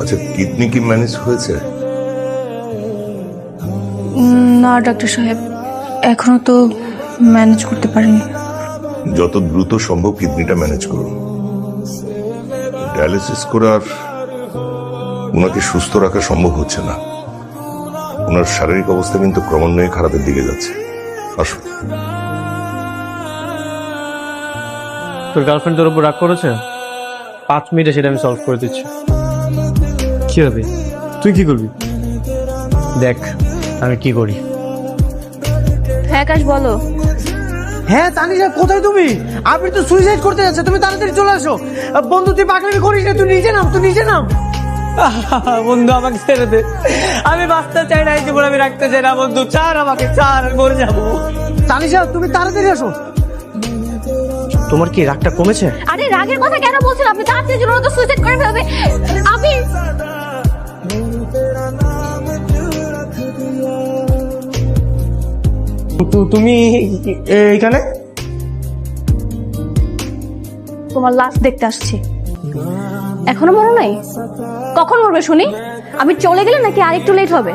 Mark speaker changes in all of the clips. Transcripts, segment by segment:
Speaker 1: আচ্ছা কিডনি কি ম্যানেজ হয়েছে?
Speaker 2: না ডাক্তার সাহেব। এখনও তো ম্যানেজ করতে পারিনি।
Speaker 1: যত দ্রুত সম্ভব কিডনিটা ম্যানেজ করুন। ডায়ালিসিস করে আর ওনাকে সুস্থ রাখা সম্ভব হচ্ছে না। ওনার শারীরিক অবস্থা কিন্তু ক্রমান্বয়ে খারাপের দিকে যাচ্ছে। আসুন।
Speaker 3: তোর গার্লফ্রেন্ড তোর উপর রাগ করেছে? পাঁচ মিনিটে সেটা আমি সলভ করে দিচ্ছি। কি হবে? তুই কি করবি? দেখ আমি কি করি।
Speaker 2: হ্যাঁ আকাশ বলো।
Speaker 4: হ্যাঁ তানিশা কোথায় তুমি? আপনি তো সুইসাইড করতে যাচ্ছে তুমি তাড়াতাড়ি চলে আসো। বন্ধু তুই পাগলামি করিস না তুই নিজে নাম তুই নিজে নাম। বন্ধু আমাকে ছেড়ে দে। আমি বাঁচতে চাই না এই জীবন আমি রাখতে চাই না বন্ধু চার আমাকে চার আমি মরে যাব। তানিশা তুমি তাড়াতাড়ি আসো।
Speaker 3: তোমার কি রাগটা কমেছে?
Speaker 2: আরে রাগের কথা কেন বলছেন আপনি? তাড়াতাড়ি জন্য তো সুইসাইড করে ফেলবে। আমি
Speaker 3: তুমি এইখানে?
Speaker 2: তোমার লাশ দেখতে আসছি। এখনও মনে নাই? কখন মরবে শুনি? আমি চলে গেলে নাকি আরেকটু লেট হবে?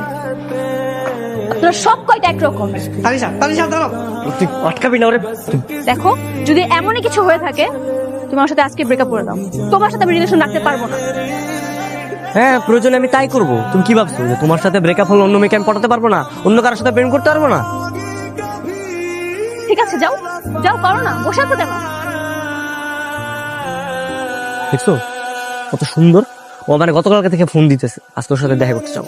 Speaker 2: আপনারা সব কয়টা একরকম?
Speaker 4: তানিশা তানিশা দাঁড়াও।
Speaker 3: তুই আটকাবি না ওরে।
Speaker 2: দেখো যদি এমনই কিছু হয়ে থাকে তুমি আমার সাথে আজকে ব্রেকআপ করে দাও। তোমার সাথে আমি রিলেশন রাখতে পারব না।
Speaker 3: হ্যাঁ প্রয়োজনে আমি তাই করব। তুমি কি ভাবছ? যে তোমার সাথে ব্রেকআপ হলে অন্য মেয়েকে আমি পটাতে পারব না? অন্য কারোর সাথে প্রেম করতে পারব না?
Speaker 2: ঠিক আছে যাও। যাও করো না। বসে আছো কেন?
Speaker 3: দেখছ? কত সুন্দর। ও মানে গতকালকে থেকে ফোন দিতেছে। আজকে ওর সাথে দেখা করতে চাও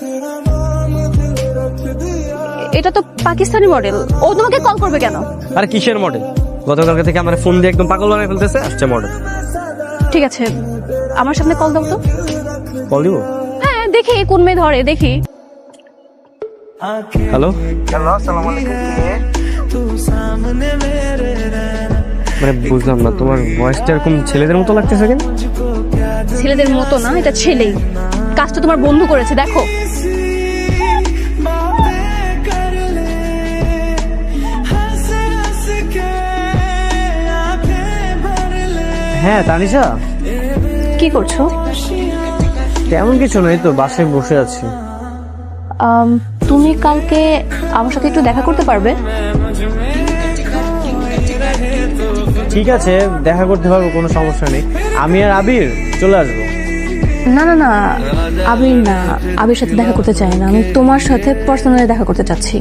Speaker 2: এটা তো পাকিস্তানি মডেল ও তোমাকে কল করবে কেন?
Speaker 3: আরে কিসের মডেল গতকালকে থেকে আমার ফোন দিয়ে একদম পাগল বানায় ফেলতেছে আসছে মডেল
Speaker 2: ঠিক আছে আমার সামনে কল দাও তো।
Speaker 3: কল দিব?
Speaker 2: হ্যাঁ দেখি কোন মেয়ে ধরে দেখি।
Speaker 3: হ্যালো মানে বুঝলাম না তোমার ভয়েসটা এরকম ছেলেদের মতো লাগতেছে কেন?
Speaker 2: ছেলেদের মতো না এটা ছেলেই। কাজটা তোমার বন্ধু করেছে দেখো।
Speaker 4: হ্যাঁ তানিশা?
Speaker 2: কি করছ?
Speaker 4: তেমন কিছু নয় তো বাসায় বসে আছি।
Speaker 2: আম, তুমি কালকে আমার সাথে একটু দেখা করতে পারবে?
Speaker 4: ঠিক আছে দেখা করতে পারব কোনো সমস্যা নেই। আমি আর আবির চলে আসব।
Speaker 2: না না না আবির না আবির সাথে দেখা করতে চাই না। আমি তোমার সাথে পার্সোনালি দেখা করতে চাচ্ছি।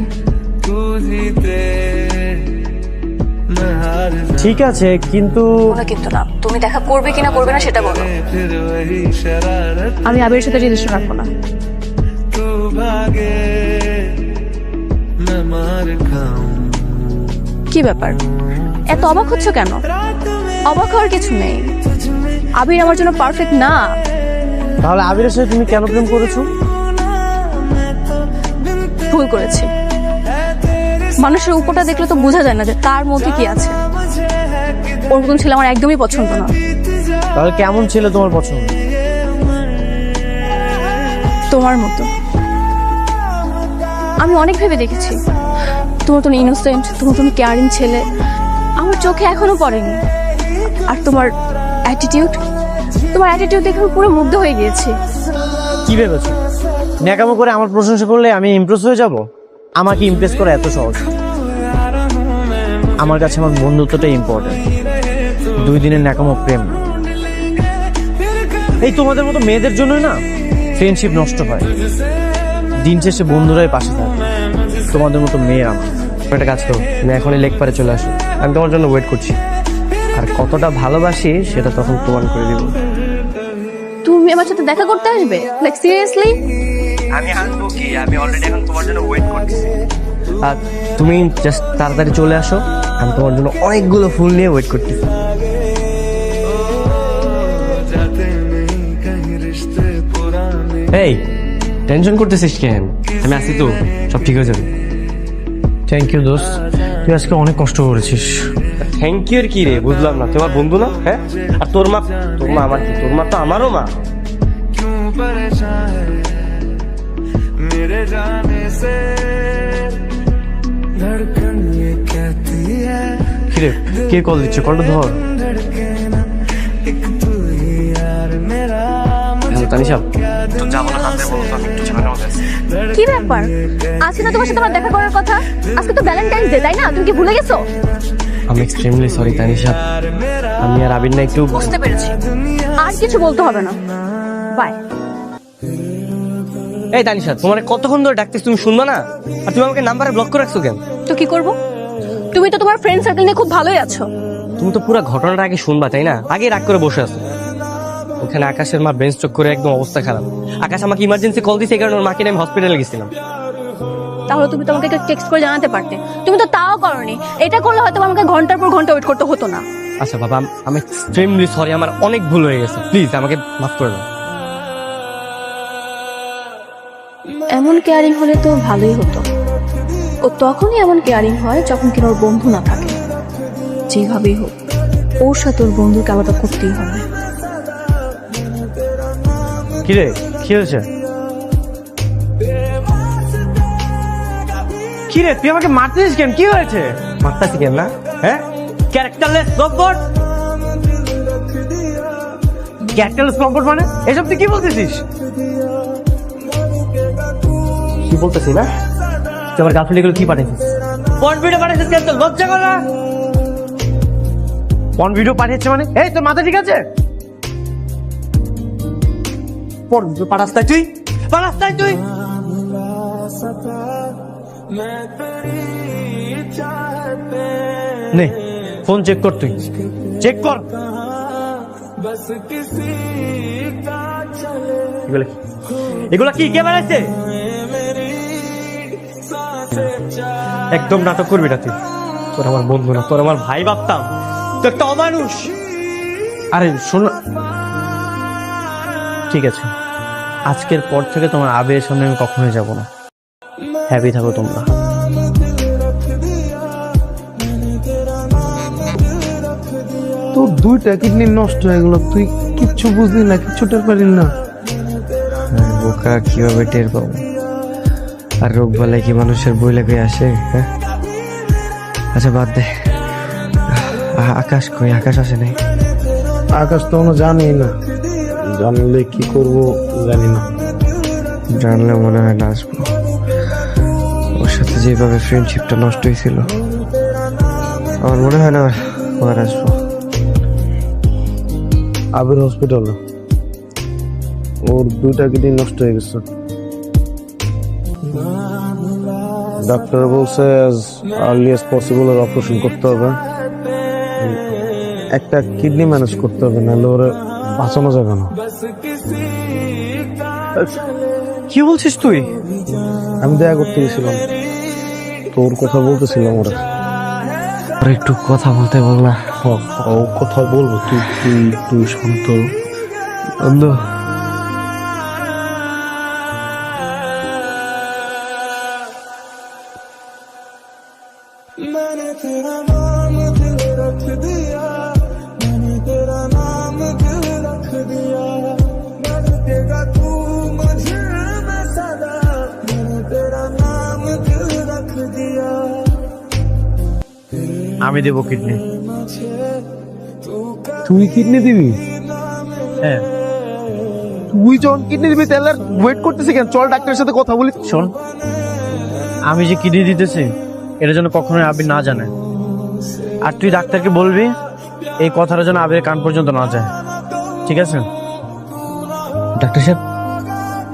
Speaker 4: ঠিক আছে কিন্তু
Speaker 2: কিন্তু না। তুমি দেখা করবে কিনা করবে না সেটা বলো। আমি আবির সাথে রিলেশন রাখব না। কি ব্যাপার? এত অবাক হচ্ছ কেন? অবাক হওয়ার কিছু নেই। আবির আমার জন্য পারফেক্ট না।
Speaker 4: তাহলে আবিরের সাথে তুমি কেন প্রেম করেছ?
Speaker 2: ভুল করেছি। মানুষের উপরটা দেখলে তো বোঝা যায় না যে তার মধ্যে কি আছে। ওর মতন ছেলে আমার একদমই পছন্দ না।
Speaker 4: তাহলে কেমন ছিল তোমার পছন্দ?
Speaker 2: তোমার মতো। আমি অনেক ভেবে দেখেছি। তোমার মতন ইনোসেন্ট তোমার মতন কেয়ারিং ছেলে আমার চোখে এখনও পড়েনি। আর তোমার অ্যাটিটিউড তোমার অ্যাটিটিউড দেখে আমি পুরো মুগ্ধ হয়ে গিয়েছি।
Speaker 4: কি ভেবেছো? ন্যাকামো করে আমার প্রশংসা করলে আমি ইমপ্রেস হয়ে যাব? আমাকে ইমপ্রেস করা এত সহজ। আমার কাছে আমার বন্ধুত্বটাই ইম্পর্টেন্ট দুই দিনের ন্যাকামো প্রেম। এই তোমাদের মতো মেয়েদের জন্যই না ফ্রেন্ডশিপ নষ্ট হয়। দিন শেষে বন্ধুরাই পাশে থাকে। তোমাদের মতো মেয়ের আমার।
Speaker 3: একটা কাজ করো তুমি এখনই লেক পারে চলে আসো। আমি তোমার জন্য ওয়েট করছি। আর কতটা ভালোবাসি সেটা তখন প্রমাণ করে। দিব
Speaker 2: তুমি আমার সাথে দেখা করতে আসবে? লাইক সিরিয়াসলি
Speaker 3: আমি আসব কি? আমি অলরেডি এখন তোমার জন্য ওয়েট করতেছি আর তুমি জাস্ট তাড়াতাড়ি চলে আসো আমি তোমার জন্য অনেকগুলো ফুল নিয়ে ওয়েট করতেছি এই টেনশন করতেছিস কেন আমি আসি তো সব ঠিক হয়ে যাবে
Speaker 4: থ্যাংক ইউ দোস্ত তুই আজকে অনেক কষ্ট করেছিস
Speaker 3: থ্যাংক ইউ কি রে বুঝলাম না তোমার বন্ধু না হ্যাঁ আর তোর মা তোর মা আমার কি তোর মা তো আমারও মা
Speaker 5: मेरे जाने से
Speaker 4: কিরে কে কল দিচ্ছে কলটা ধর
Speaker 3: এক্সট্রিমলি সরি তানিশা আমি আর একটু
Speaker 2: বুঝতে পেরেছি আর কিছু বলতে হবে না।
Speaker 3: এই তোমার কতক্ষণ ধরে ডাকতে তুমি শুনবা না? আর তুমি আমাকে নাম্বারে ব্লক করে রাখছো কেন?
Speaker 2: তো কি করব? তুমি তো তোমার ফ্রেন্ড সার্কেল নিয়ে খুব ভালোই আছো।
Speaker 3: তুমি তো পুরো ঘটনাটা আগে শুনবা তাই না? আগে রাগ করে বসে আছো। ওখানে আকাশের মা ব্রেন স্ট্রোক করে একদম অবস্থা খারাপ। আকাশ আমাকে ইমার্জেন্সি কল দিছে এই কারণে ওর মাকে আমি হসপিটালে গেছিলাম।
Speaker 2: তাহলে তুমি তোমাকে টেক্সট করে জানাতে পারতে। তুমি তো তাও করনি। এটা করলে হয়তো আমাকে ঘণ্টার পর ঘণ্টা ওয়েট করতে হতো না।
Speaker 3: আচ্ছা বাবা আমি এক্সট্রিমলি সরি আমার অনেক ভুল হয়ে গেছে। প্লিজ আমাকে মাফ করে দাও।
Speaker 2: এমন কেয়ারিং হলে তো ভালোই হতো। ও তখনই এমন কেয়ারিং হয় যখন কিনা ওর বন্ধু না থাকে। যেভাবেই হোক ওর সাথে ওর বন্ধুকে আলাদা করতেই হবে।
Speaker 3: কি রে কি হয়েছে?
Speaker 4: কি রে তুই আমাকে মারতেছিস কেন? কি হয়েছে?
Speaker 3: মারতাছি কেন না? হ্যাঁ? ক্যারেক্টারলেস রোবট
Speaker 4: ক্যারেক্টারলেস কমফোর্ট মানে? এসব তুই কি বলতেছিস?
Speaker 3: কি বলতেছি না? তুই আমার গার্লফ্রেন্ড এগুলো কি পাঠিয়েছিস পট ভিডিও পাঠিয়েছিস কেন তোর লজ্জা কর? না
Speaker 4: কোন ভিডিও পাঠিয়েছে মানে? এই তোর মাথা ঠিক আছে?
Speaker 3: পট ভিডিও পাঠাস তাই তুই? পাঠাস তাই তুই? নে ফোন চেক কর তুই। চেক কর। এগুলা কি? এগুলা কি? কে বানাইছে? একদম নাটক করবি না তুই তোর আমার বন্ধু না তোর আমার ভাই ভাবতাম। তুই একটা অমানুষ। আরে শোন ঠিক আছে। আজকের পর থেকে তোমার আবের সামনে আমি কখনোই যাব না। হ্যাপি থাকো তোমরা।
Speaker 6: তোর দুইটা কিডনি নষ্ট হয়ে গেল। তুই কিচ্ছু বুঝলি না কিচ্ছু টের পারিস না।
Speaker 3: বোকা কীভাবে টের পাবো? আর রোগ বালাই কি মানুষের বই লেগে আসে হ্যাঁ? আচ্ছা বাদ দে। আকাশ কই? আকাশ আসে নাই?
Speaker 6: আকাশ তো কোনো জানি না। জানলে কি করব জানি না।
Speaker 3: জানলে মনে হয় না আসব। ওর সাথে যেভাবে ফ্রেন্ডশিপটা নষ্ট হয়েছিল আমার মনে হয় না আর আসব।
Speaker 6: আবির হসপিটালে ওর দুইটা কিডনি নষ্ট হয়ে গেছে। ডাক্তার বলছে আর্লি এস পসিবল ওর অপারেশন করতে হবে। একটা কিডনি ম্যানেজ করতে হবে নাহলে ওরে বাঁচানো যাবে না।
Speaker 3: কি বলছিস তুই?
Speaker 6: আমি দেখা করতে গেছিলাম। তোর কথা বলতেছিলাম ওরা।
Speaker 3: আর একটু কথা বলতে বল না।
Speaker 6: ও কথা বলব তুই তুই তুই শান্ত।
Speaker 3: আমি দেবো কিডনি
Speaker 6: তুই কিডনি দিবি?
Speaker 3: হ্যাঁ।
Speaker 6: তুই যখন কিডনি দিবি তাহলে ওয়েট করতেছি কেন? চল ডাক্তারের সাথে কথা বলি।
Speaker 3: শোন আমি যে কিডনি দিতেছি এটা যেন কখনোই আবির না জানে। আর তুই ডাক্তারকে বলবি এই কথাটা যেন আবির কান পর্যন্ত না যায়। ঠিক আছে? ডাক্তার সাহেব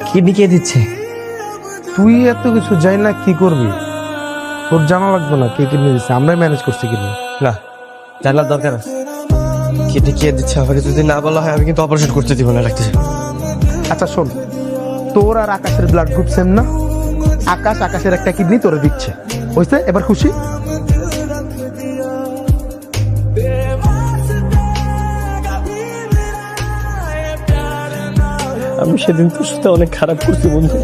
Speaker 3: কিডনি কে দিচ্ছে?
Speaker 6: তুই এত কিছু যাই না কি করবি? তোর জানা লাগবে না কে কিডনি দিচ্ছে আমরাই ম্যানেজ করছি কিডনি।
Speaker 3: না জানার দরকার আছে। কিডনি কে দিচ্ছে আমাকে যদি না বলা হয় আমি কিন্তু অপারেশন করতে দিব না ডাক্তার সাহেব।
Speaker 6: আচ্ছা শোন তোর আর আকাশের ব্লাড গ্রুপ সেম না? আকাশ আকাশের একটা কিডনি তোরে দিচ্ছে। হয়েছে এবার খুশি?
Speaker 3: আমি সেদিন তোর সাথে অনেক খারাপ করছি বন্ধু।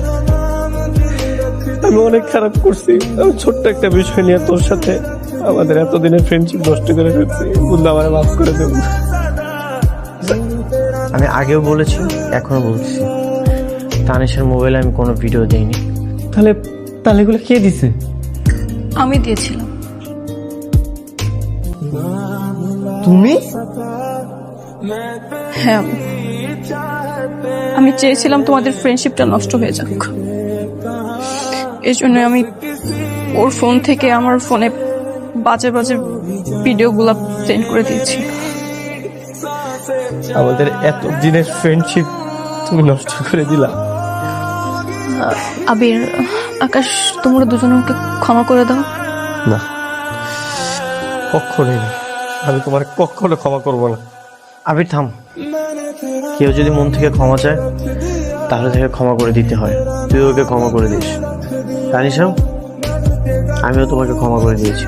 Speaker 3: আমি অনেক খারাপ করছি। আমি ছোট্ট একটা বিষয় নিয়ে তোর সাথে আমাদের এতদিনের ফ্রেন্ডশিপ নষ্ট করে ফেলছি। বন্ধু আমার মাফ করে দেব আমি আগেও বলেছি এখনও বলছি তানিশের মোবাইলে আমি কোনো ভিডিও দেইনি। তাহলে তাহলে এগুলো কে দিছে?
Speaker 2: আমি দিয়েছিলাম।
Speaker 3: তুমি?
Speaker 2: হ্যাঁ আমি চেয়েছিলাম তোমাদের ফ্রেন্ডশিপটা নষ্ট হয়ে যাক। এই জন্য আমি ওর ফোন থেকে আমার ফোনে বাজে বাজে ভিডিওগুলো সেন্ড করে দিয়েছি।
Speaker 3: আমাদের এত দিনের ফ্রেন্ডশিপ তুমি নষ্ট করে দিলা।
Speaker 2: আবির আকাশ তোমরা দুজনকে ক্ষমা করে দাও।
Speaker 3: না কখনোই না। আমি তোমার কখনো ক্ষমা করব না। আবির থাম। কেউ যদি মন থেকে ক্ষমা চায় তাহলে তাকে ক্ষমা করে দিতে হয়। তুই ওকে ক্ষমা করে দিস। জানিস আমিও তোমাকে ক্ষমা করে দিয়েছি।